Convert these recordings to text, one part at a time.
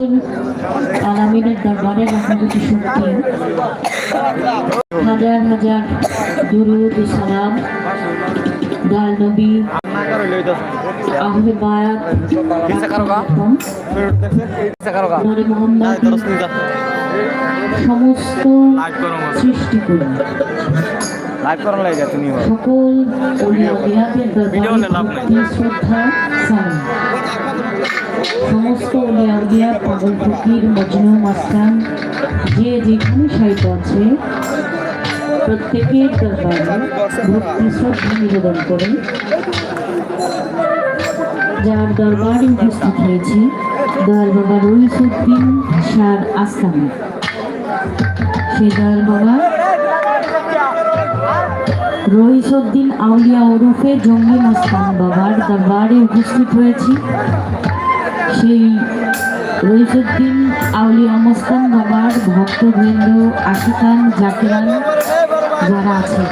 আলামিনের দরবারে শক্তি। হাজার হাজার দুরুদ সালাম। দয়াল নবী আহমে বায়াত নরে মোহাম্মদ সমস্ত সৃষ্টি করি লাইভ করার লাগে তুমি সকল ওলিয়া বিহাতের ভিডিও হলে লাভ দরবারে শ্রদ্ধা সালাম। সমস্ত ওলিয়া উলিয়া পাগল ফকির মজনু মাস্তান যে যেখানে সাহিত্য আছে, প্রত্যেকের দরবারে ভক্তি শ্রদ্ধা নিবেদন করে যার দরবারে উপস্থিত হয়েছি দয়াল বাবা রইসুদ্দিন শাহ সেই দয়াল বাবা রইসুদ্দিন আউলিয়া ওরফে জঙ্গি মাস্তান বাবার দরবারে উপস্থিত হয়েছি। সেই রইসুদ্দিন আউলিয়া মাস্তান বাবার ভক্তবৃন্দ আশিকান, জাকিরান যারা আছে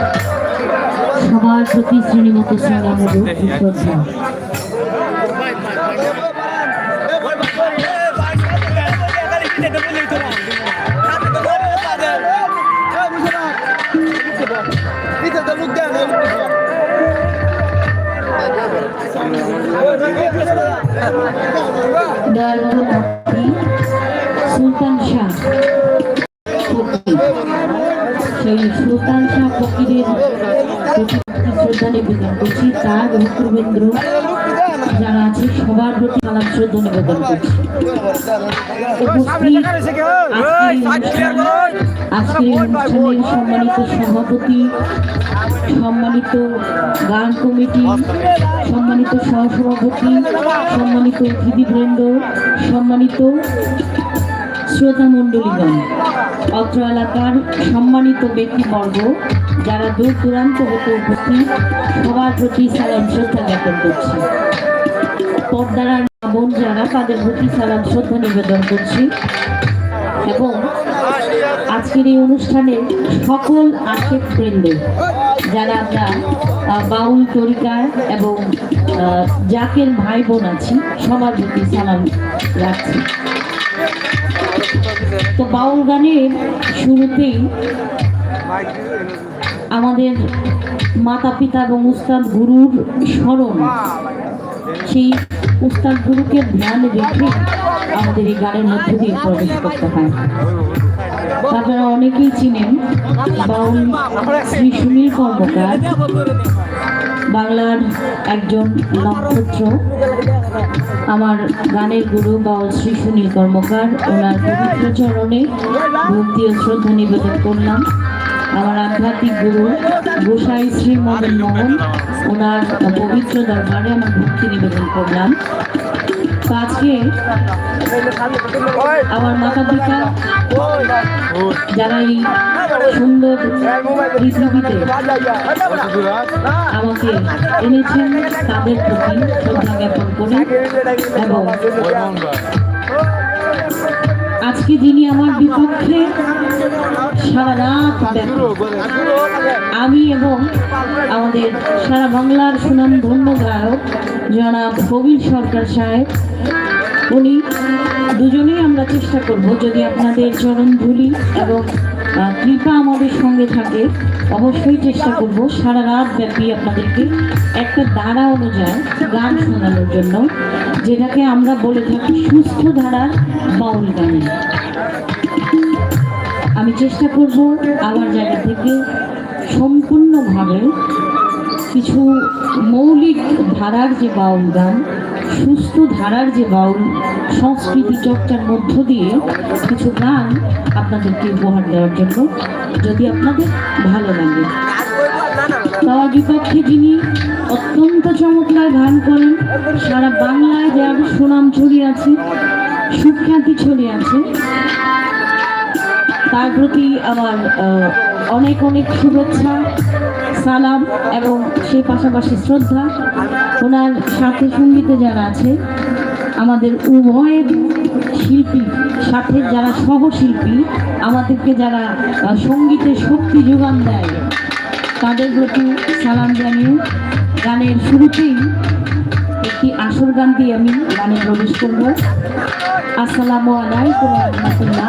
সবার প্রতি শ্রেণীমতো শ্রদ্ধা নাতি সুলতান শাহ ফকির সেই সুলতান শাহ ফকিরের প্রতি ভক্তি শ্রদ্ধা নিবেদন করছি তার ভক্তবৃন্দ যারা আছে সবার প্রতি শ্রদ্ধা নিবেদন অনুষ্ঠানের সম্মানিত সভাপতি সম্মানিত গান কমিটি সম্মানিত সহসভাপতি সম্মানিত অতিথিবৃন্দ সম্মানিত শ্রোতা মণ্ডলীগণ অত্র এলাকার সম্মানিত ব্যক্তিবর্গ যারা দূর দূরান্ত হতে উপস্থিত সবার প্রতি সালাম শ্রদ্ধা জ্ঞাপন করছি। পর্দার বোন যারা, তাদের প্রতি সালাম, শ্রদ্ধা নিবেদন করছি। এবং আজকের এই অনুষ্ঠানে সকল আশেক বৃন্দ যারা আমরা বাউল তরিকার এবং জাকের ভাই বোন আছি, সবার প্রতি সালাম রাখছি। তো বাউল গানের শুরুতেই আমাদের মাতা পিতা এবং উস্তাদ গুরুর স্মরণ সেই উস্তাদ গুরুকে ধ্যানে রেখে আমাদের এই গানের মধ্যে দিয়ে প্রবেশ করতে হয়। আপনারা অনেকেই চিনেন বাউল শ্রী সুনীল কর্মকার, বাংলার একজন নক্ষত্র। আমার গানের গুরু বাউল শ্রী সুনীল কর্মকার, ওনার পবিত্র চরণে ভক্তি ও শ্রদ্ধা নিবেদন করলাম। আমার আধ্যাত্মিক গুরু গোসাই শ্রী মদন মোহন, ওনার পবিত্র দরবারে আমার ভক্তি নিবেদন করলাম। আজকে আমার মাতা পিতা, যারা এই সুন্দর পৃথিবীতে আমাকে এনেছেন, তাদের প্রতি শ্রদ্ধা জ্ঞাপন করি এবং আজকে যিনি আমার বিপক্ষে সারা রাত আমি এবং আমাদের সারা বাংলার সুনাম ধন্য গায়ক জনাব কবির সরকার সাহেব, উনি দুজনেই আমরা চেষ্টা করব যদি আপনাদের চরণ ধুলি এবং কৃপা আমাদের সঙ্গে থাকে, অবশ্যই চেষ্টা করব সারা রাত ব্যাপী আপনাদেরকে একটা ধারা অনুযায়ী গান শোনানোর জন্য, যেটাকে আমরা বলে থাকি সুস্থ ধারার বাউল গানে। আমি চেষ্টা করব আমার জায়গা থেকে সম্পূর্ণভাবে কিছু মৌলিক ধারার যে বাউল গান, সুস্থ ধারার যে বাউল, সংস্কৃতি চর্চার মধ্য দিয়ে কিছু গান আপনাদেরকে উপহার দেওয়ার জন্য যদি আপনাদের ভালো লাগে। তার বিপক্ষে যিনি অত্যন্ত চমৎকার গান করেন, সারা বাংলায় যার সুনাম ছড়িয়ে আছে, সুখ্যাতি ছড়িয়ে আছে তার প্রতি আমার অনেক অনেক শুভেচ্ছা, সালাম এবং সেই পাশাপাশি শ্রদ্ধা। ওনার সাথে সঙ্গীতে যারা আছে, আমাদের উভয়ের শিল্পী সাথে যারা সহশিল্পী, আমাদেরকে যারা সঙ্গীতে শক্তি যোগান দেয়, তাদের প্রতি সালাম জানিয়ে, গানের শুরুতেই একটি আসর গান দিয়ে আমি গানে প্রবেশ করব। আসসালামু আলাইকুম রহমতুল্লাহ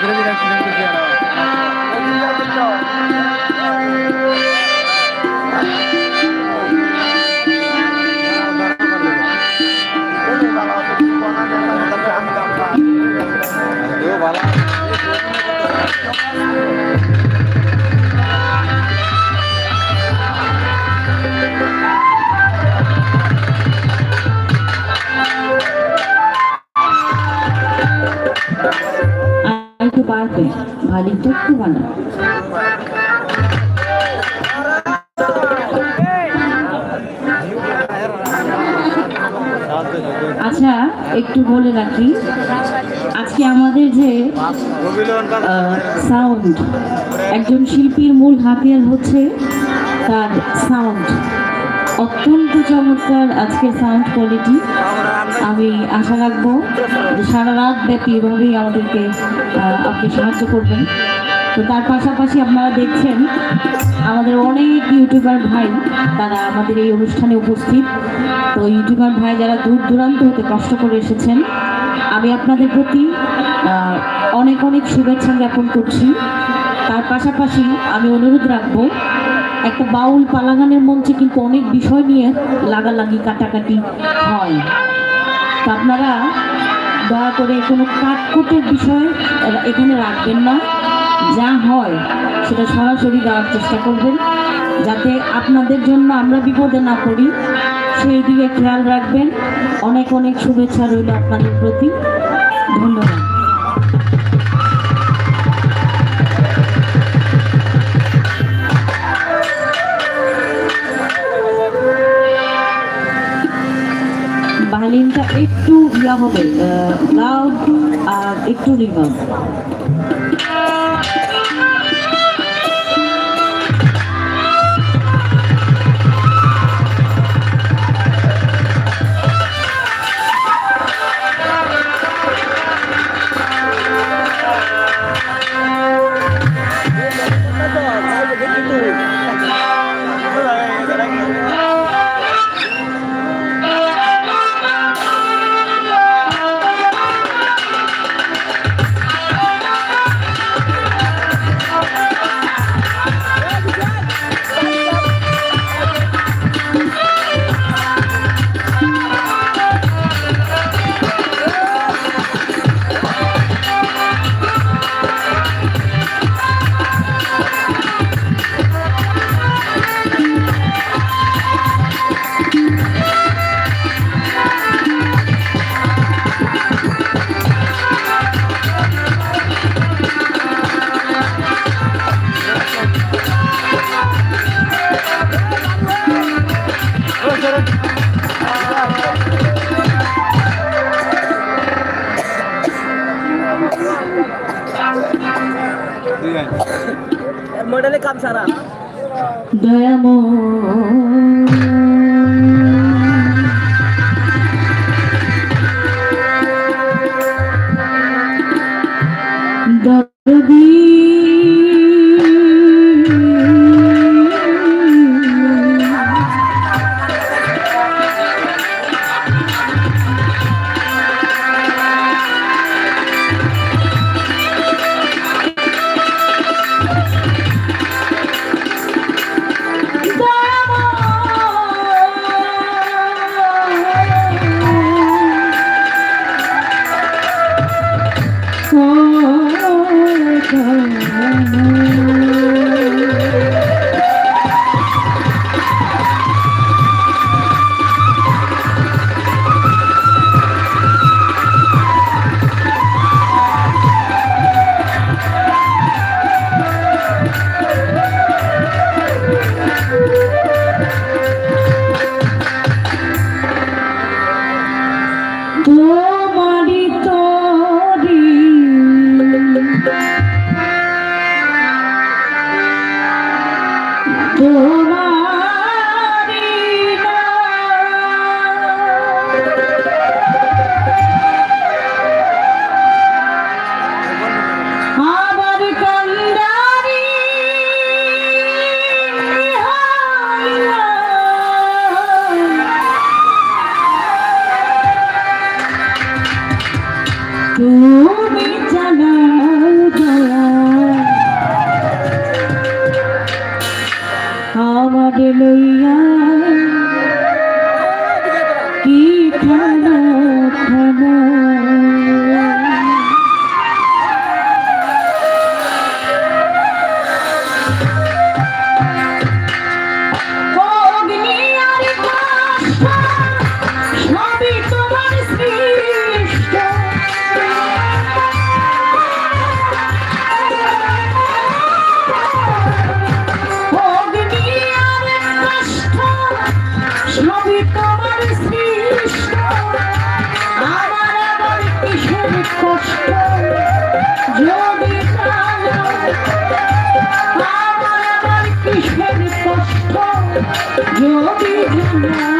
টাকা না এই একজন শিল্পীর মূল হাতিয়ার হচ্ছে তার সাউন্ড অত্যন্ত চমৎকার আজকের সাউন্ড কোয়ালিটি আমি আশা রাখব সারা রাত ব্যাপী এভাবেই আমাদেরকে আপনি সাহায্য করবেন। তো তার পাশাপাশি আপনারা দেখছেন, আমাদের অনেক ইউটিউবার ভাই তারা আমাদের এই অনুষ্ঠানে উপস্থিত। তো ইউটিউবার ভাই যারা দূর দূরান্ত হতে কষ্ট করে এসেছেন, আমি আপনাদের প্রতি অনেক অনেক শুভেচ্ছা জ্ঞাপন করছি। তার পাশাপাশি আমি অনুরোধ রাখব, একটা বাউল পালাগানের মঞ্চে কিন্তু অনেক বিষয় নিয়ে লাগালাগি, কাটাকাটি হয়। তা আপনারা দয়া করে কোনো কাটকুটের বিষয় এখানে রাখবেন না। যা হয় সেটা সরাসরি দেওয়ার চেষ্টা করবেন, যাতে আপনাদের জন্য আমরা বিপদে না পড়ি। সেই দিকে খেয়াল রাখবেন। অনেক অনেক শুভেচ্ছা রইল আপনাদের প্রতি। ধন্যবাদ। ইয়া হবে লাউড আর একটু রিভার্ব Krishna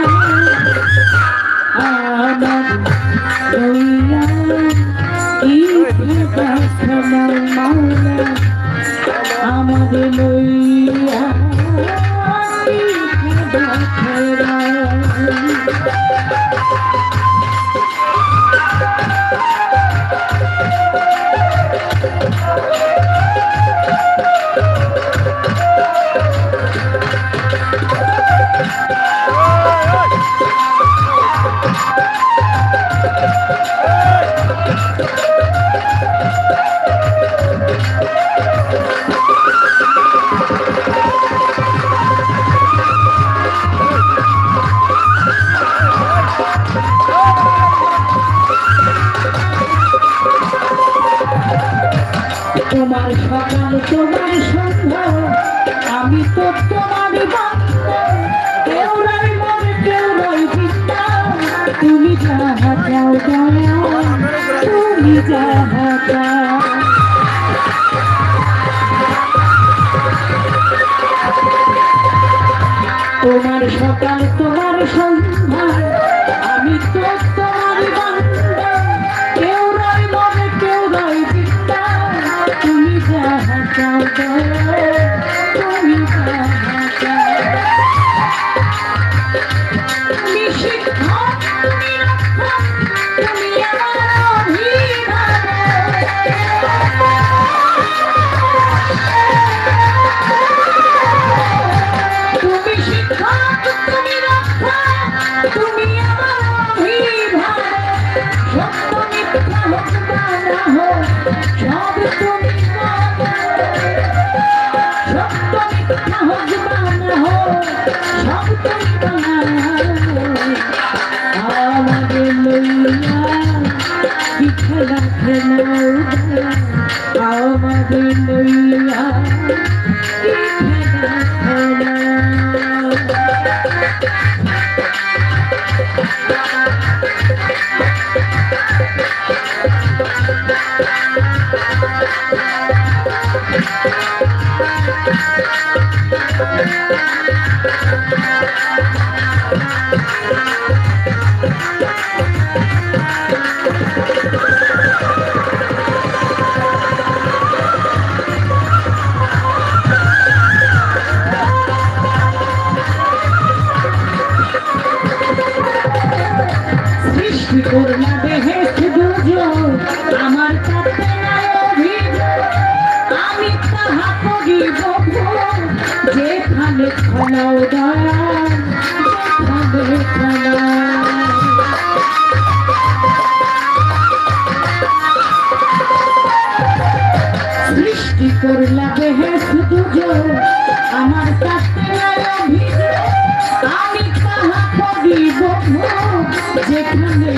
তোমার সকাল তোমার সন্ধ্যা। আমি তো ভক্ত বানাও দয়াল হবে প্রণয় সৃষ্টি করলা বেহেস দুজো আমার কাছে আমি যেখানে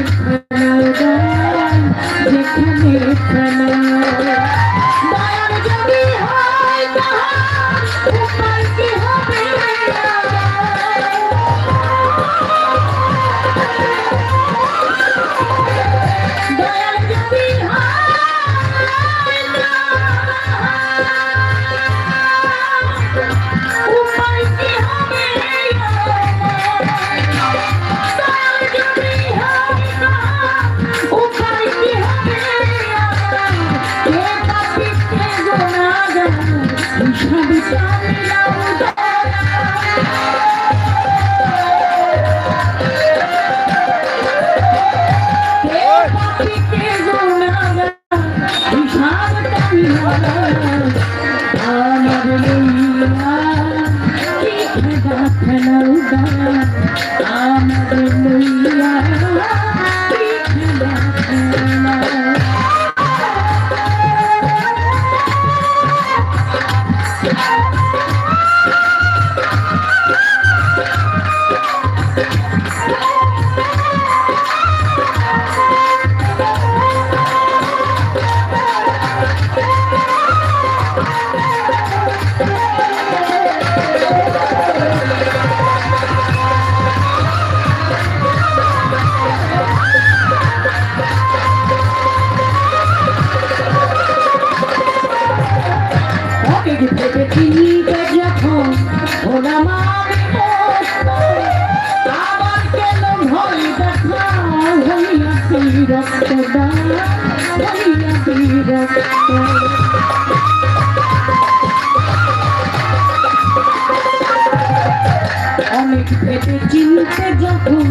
অনেক ভেবে চিনতে যখন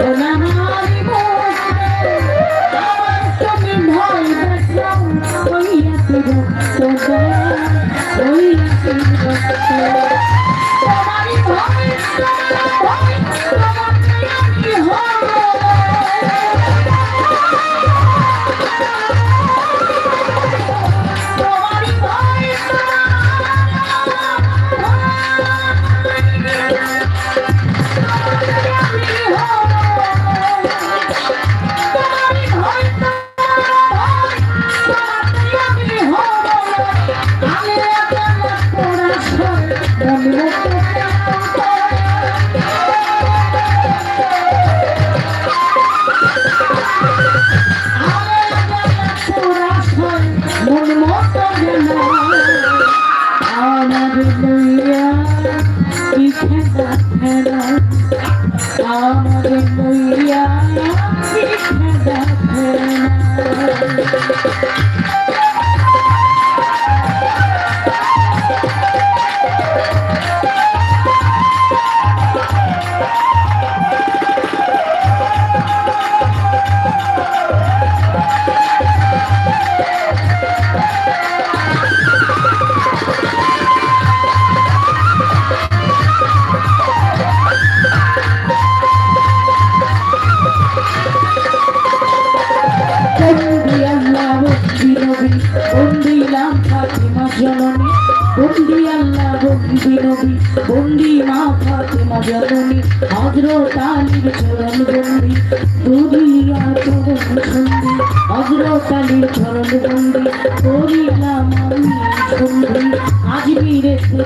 ওরা মারি আমার তুমি ভয় হইয়া বিরক্ত দান হইয়া বিরক্ত তোমারই ভয় তোমার ভয় তোমার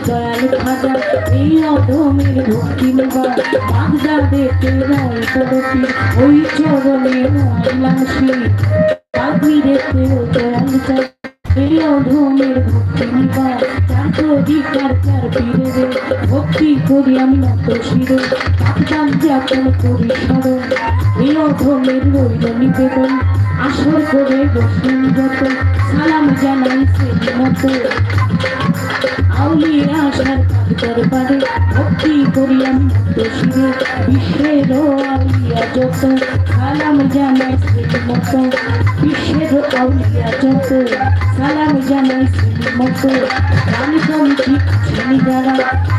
দয়াল খাজা এই অধমের ভক্তি নেবা বাগদাদেতে রয় করতি ওই চরণে লাশি আজমিরেতে দয়াল খাজা এই অধমের ভক্তি নেবা চার অধিকার চার পীরে রে ভক্তি করি আমি নত শিরে পাকিদান যাপন করি স্মরণ এই অধমের রইল নিবেদন আসর করে বসুন যত। সালাম জানাই সেই মতো আউলিয়া আসার দরবারে ভক্তি করি আমি দোষীরে বিশ্বের আউলিয়া যত, সালাম জানাই সেই মতো বিশ্বের আউলিয়া যত, সালাম জানাই সেই মতো গান ঠিক চিনি যারা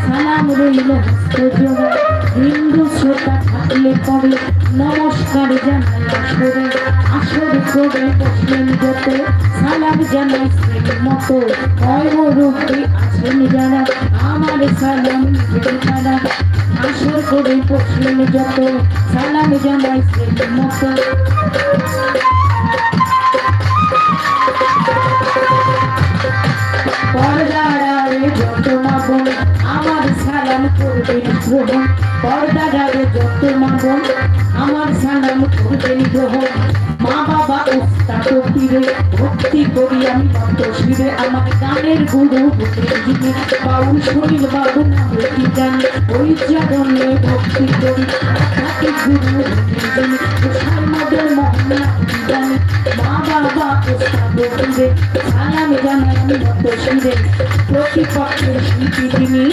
সালাম রইল হস্ত জোড়া হিন্দু শ্রোতা থাকলে পরে নমস্কার কর্মরূপে আছেন যারা আমার সালাম নিবেন তারা আসর করে বসলেন যত সালাম জানাই সেই মতো পর্দারে যত মাবন আমার সালাম করবেন গ্রহণ পর্দারে যত মাবন আমার সালাম করবেন মা বাবা উস্তাদ পীরে ভক্তি করি আমি ভক্ত শিরে। আমার গানের গুরু যিনি বাউল, শরীর বাবু নামে কি জানি? ওই চরণে ভক্তি করি, তাকে গুরু যিনি তুষার মদের মহল্লা জানি? মা বাবা শিরে। প্রতিপক্ষের শিল্পী তিনি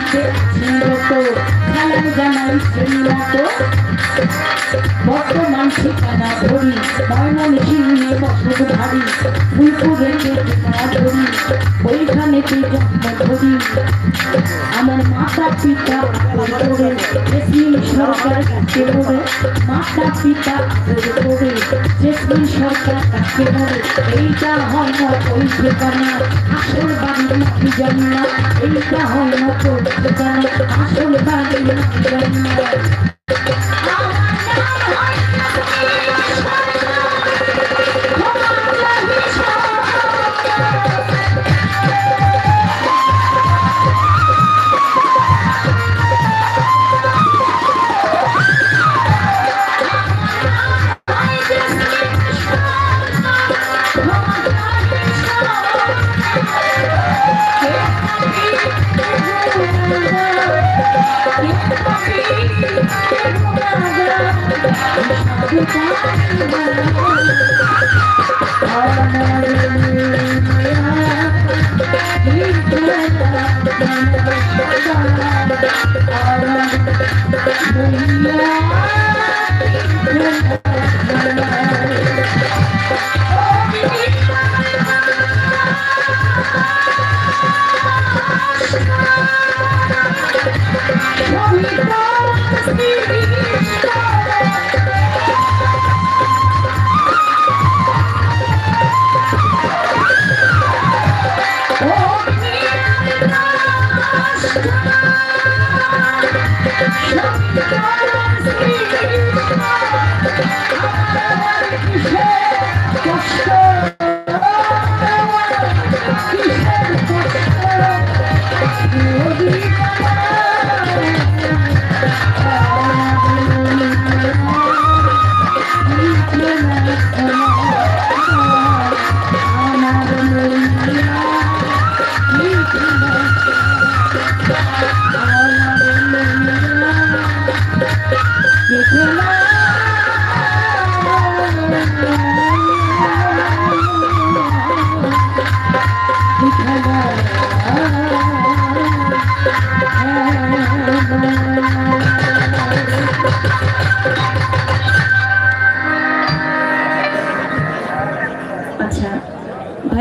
সঙ্গীতে ছিলত সালাম জানাই সেই মতো বর্তমান ঠিকানা ধরি ময়মন সিংহে বসত ভারী ফুলপুরে না ধরি ওইখানে জন্ম ধরি আমার মাতা পিতা করে জেসমিন সরকার কাছে পড়ে মাতা পিতা করে, জেসমিন সরকার কাছে পড়ে এইটা হয় না ওই ঠিকানা, আসল বাড়ি জানি না, এইটা হয় না তোর 我家。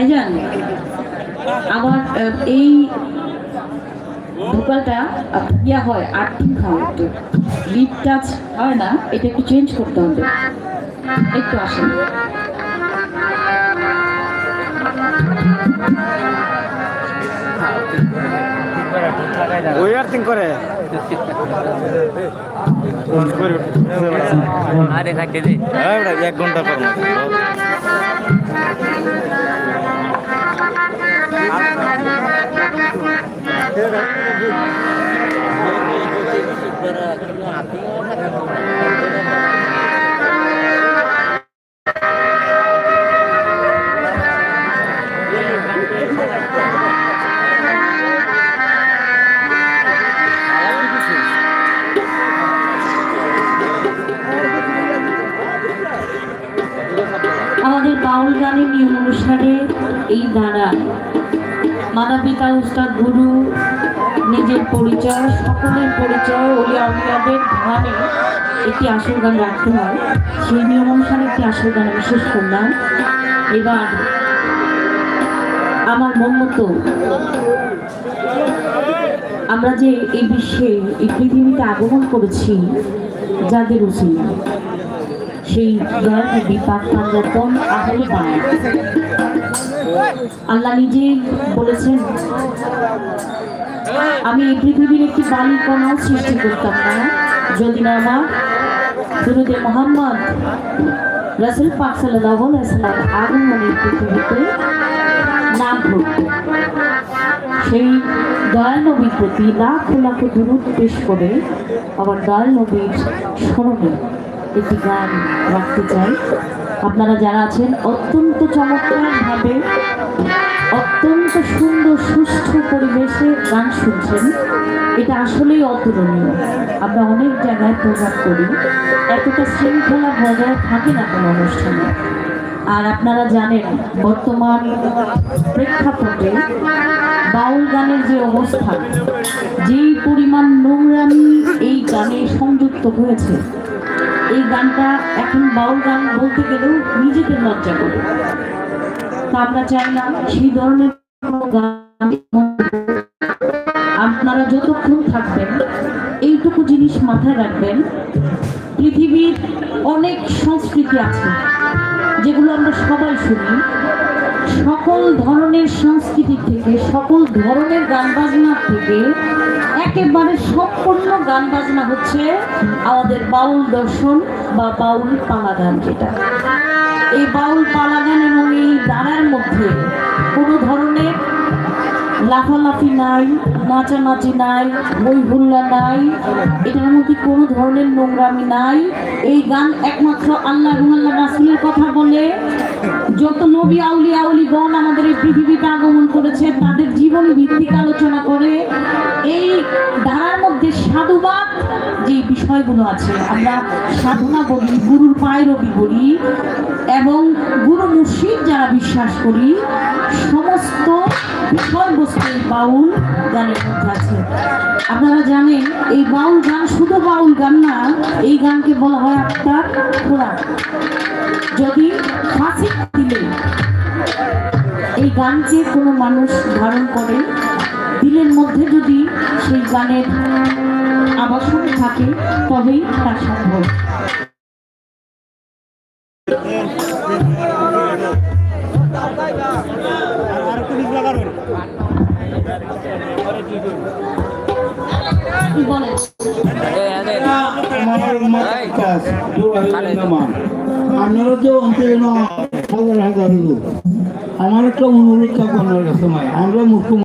ভাইজান আমার এই ভোকালটা ইয়া হয় আর্থিং হয় একটু লিপ টাচ হয় না এটা একটু চেঞ্জ করতে হবে। একটু আসেন। ওই আর্থিং করে? আরে খাইতে দে হ্যাঁ, এক ঘণ্টা পর। আমাদের বাউল গানের নিয়ম অনুসারে এই ধারা পিতা উস্তাদ গুরু, নিজের পরিচয়, সকলের পরিচয় ওই আউলিয়াদের ধানে একটি আসল গান রাখতে হয়। সেই নিয়ম অনুসারে একটি আসল গান আমি শেষ করলাম। এবার আমার মন মতো আমরা যে এই বিশ্বে, এই পৃথিবীতে আগমন করেছি, যাদের উচিত সেই দয়াকে বিপাক পাঞ্জাতন আল্লাহ নিজে বলেছেন, আমি এই পৃথিবীর একটি বাণী কণাও সৃষ্টি করতাম না। যদি না আমার দুরুদে মোহাম্মদ রাসুল পাক সাল্লাহ সাল্লাম আগমনের পৃথিবীতে না ঘটত সেই দয়াল নবীর প্রতি লাখ লাখ দুরুদ পেশ করে আবার দয়াল নবীর স্মরণে একটি গান রাখতে চাই। আপনারা যারা আছেন, অত্যন্ত চমৎকারভাবে, অত্যন্ত সুন্দর, সুষ্ঠু পরিবেশে গান শুনছেন। এটা আসলেই অতুলনীয়। আমরা অনেক জায়গায় প্রভাব করি। এতটা শৃঙ্খলা বজায় থাকে না কোনো অনুষ্ঠানে। আর আপনারা জানেন, বর্তমান প্রেক্ষাপটে বাউল গানের যে অবস্থা, যেই পরিমাণ নোংরামি এই গানে সংযুক্ত হয়েছে এই গানটা এখন বাউল গান বলতে গেলেও নিজেদের লজ্জা করে। তা আমরা চাই না সেই ধরনের আপনারা যতক্ষণ থাকবেন, এইটুকু জিনিস মাথায় রাখবেন, পৃথিবীর অনেক সংস্কৃতি আছে যেগুলো আমরা সবাই শুনি। সকল ধরনের সংস্কৃতি থেকে, সকল ধরনের গান বাজনা থেকে একেবারে সম্পূর্ণ গান বাজনা হচ্ছে আমাদের বাউল দর্শন বা বাউল পালা গান যেটা। এই বাউল পালা গান এবং এই দাঁড়ার মধ্যে কোনো ধরনের লাফালাফি নাই, নাচানাচি নাই বই হুল্লা নাই, এটার মধ্যে কোনো ধরনের নোংরামি নাই। এই গান একমাত্র আল্লাহ এবং আল্লাহ রাসুলের কথা বলে। যত নবী আউলি আউলি গণ আমাদের এই পৃথিবীতে আগমন করেছে, তাদের জীবন ভিত্তিক আলোচনা করে এই ধারার মধ্যে সাধুবাদ যে বিষয়গুলো আছে, আমরা সাধনা বলি গুরুর পায়রবি বলি এবং গুরু মুর্শিদ যারা বিশ্বাস করি, সমস্ত বিষয়বস্তু বাউল গানের মধ্যে আছে। আপনারা জানেন, এই বাউল গান শুধু বাউল গান না, এই গানকে বলা হয় আত্মার খোরাক। যদি ফাঁসি দিলে এই গানকে কোনো মানুষ ধারণ করে দিলের মধ্যে যদি সেই গানের আবাসন থাকে তবেই তা সম্ভব। কি বলেন? আপনারা তো অন্তরে আমার একটা অনুরোধ থাকব আপনার আমরা মুখ্য